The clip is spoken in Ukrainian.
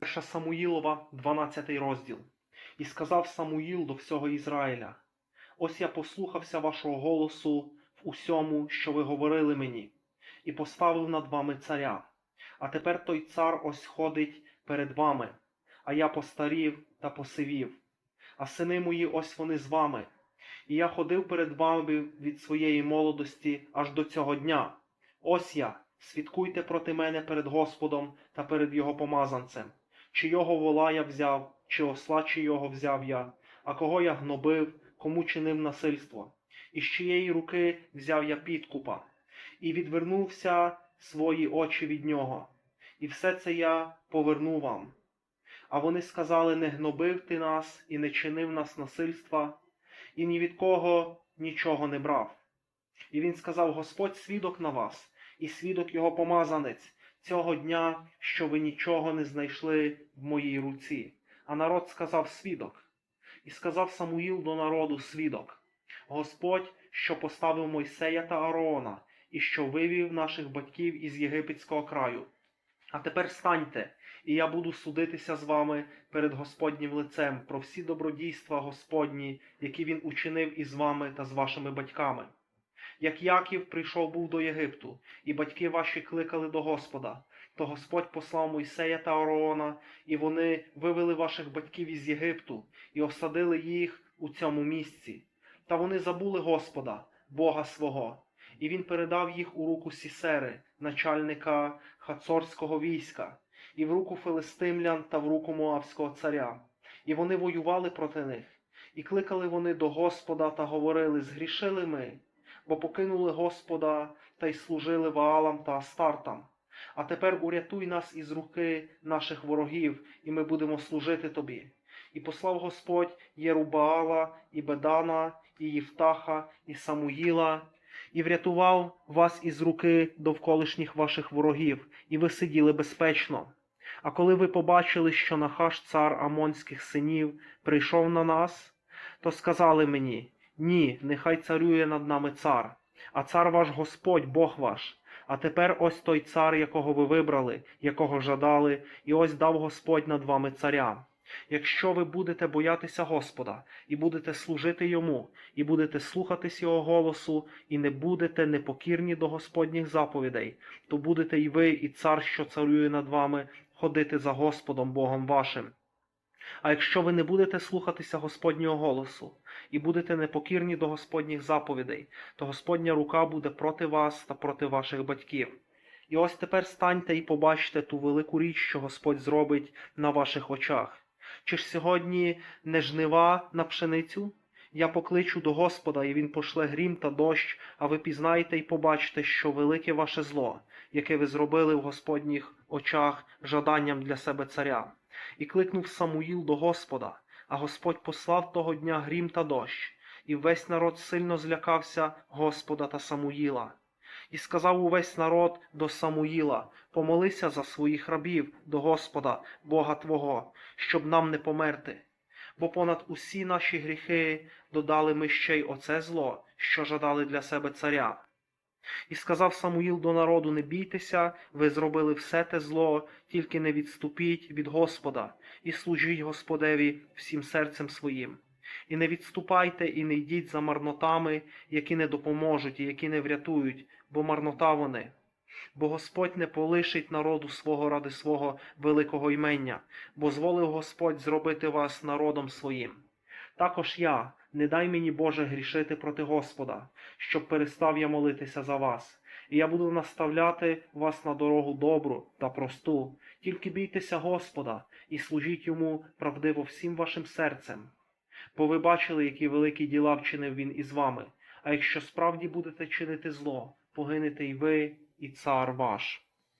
Перша Самуїлова, 12 розділ. І сказав Самуїл до всього Ізраїля: Ось я послухався вашого голосу в усьому, що ви говорили мені, і поставив над вами царя. А тепер той цар ось ходить перед вами, а я постарів та посивів. А сини мої ось вони з вами. І я ходив перед вами від своєї молодості аж до цього дня. Ось я, свідкуйте проти мене перед Господом та перед його помазанцем. Чи його вола я взяв, чи осла чи його взяв я, а кого я гнобив, кому чинив насильство, і з чиєї руки взяв я підкупа, і відвернувся свої очі від нього. І все це я поверну вам. А вони сказали: не гнобив ти нас і не чинив нас насильства, і ні від кого нічого не брав. І він сказав: Господь свідок на вас, і свідок його помазанець цього дня, що ви нічого не знайшли в моїй руці. А народ сказав свідок. І сказав Самуїл до народу свідок: Господь, що поставив Мойсея та Аарона, і що вивів наших батьків із єгипетського краю. А тепер станьте, і я буду судитися з вами перед Господнім лицем про всі добродійства Господні, які він учинив із вами та з вашими батьками. Як Яків прийшов був до Єгипту, і батьки ваші кликали до Господа, то Господь послав Мойсея та Аарона, і вони вивели ваших батьків із Єгипту і осадили їх у цьому місці. Та вони забули Господа, Бога свого, і він передав їх у руку Сісери, начальника хацорського війська, і в руку филистимлян та в руку Моавського царя. І вони воювали проти них, і кликали вони до Господа та говорили: Згрішили ми, бо покинули Господа та й служили Ваалам та Астартам. А тепер урятуй нас із руки наших ворогів, і ми будемо служити тобі. І послав Господь Єрубаала, і Бедана, і Євтаха, і Самуїла, і врятував вас із руки довколишніх ваших ворогів, і ви сиділи безпечно. А коли ви побачили, що Нахаш, цар Амонських синів, прийшов на нас, то сказали мені: Ні, нехай царює над нами цар, а цар ваш Господь, Бог ваш. А тепер ось той цар, якого ви вибрали, якого жадали, і ось дав Господь над вами царя. Якщо ви будете боятися Господа, і будете служити йому, і будете слухатись його голосу, і не будете непокірні до Господніх заповідей, то будете й ви, і цар, що царює над вами, ходити за Господом Богом вашим. А якщо ви не будете слухатися Господнього голосу і будете непокірні до Господніх заповідей, то Господня рука буде проти вас та проти ваших батьків. І ось тепер станьте і побачте ту велику річ, що Господь зробить на ваших очах. Чи ж сьогодні не жнива на пшеницю? Я покличу до Господа, і Він пошле грім та дощ, а ви пізнаєте і побачите, що велике ваше зло, яке ви зробили в Господніх очах жаданням для себе царя. І кликнув Самуїл до Господа, а Господь послав того дня грім та дощ, і весь народ сильно злякався Господа та Самуїла. І сказав увесь народ до Самуїла: Помолися за своїх рабів до Господа, Бога Твого, щоб нам не померти. Бо понад усі наші гріхи додали ми ще й оце зло, що жадали для себе царя. І сказав Самуїл до народу: Не бійтеся, ви зробили все те зло, тільки не відступіть від Господа, і служіть Господеві всім серцем своїм. І не відступайте, і не йдіть за марнотами, які не допоможуть і які не врятують, бо марнота вони. Бо Господь не полишить народу свого ради свого великого імення, бо зволив Господь зробити вас народом своїм. Також я, не дай мені Боже грішити проти Господа, щоб перестав я молитися за вас. І я буду наставляти вас на дорогу добру та просту, тільки бійтеся Господа і служіть йому правдиво всім вашим серцем. Бо ви бачили, які великі діла вчинив він із вами. А якщо справді будете чинити зло, погинете й ви, і цар ваш.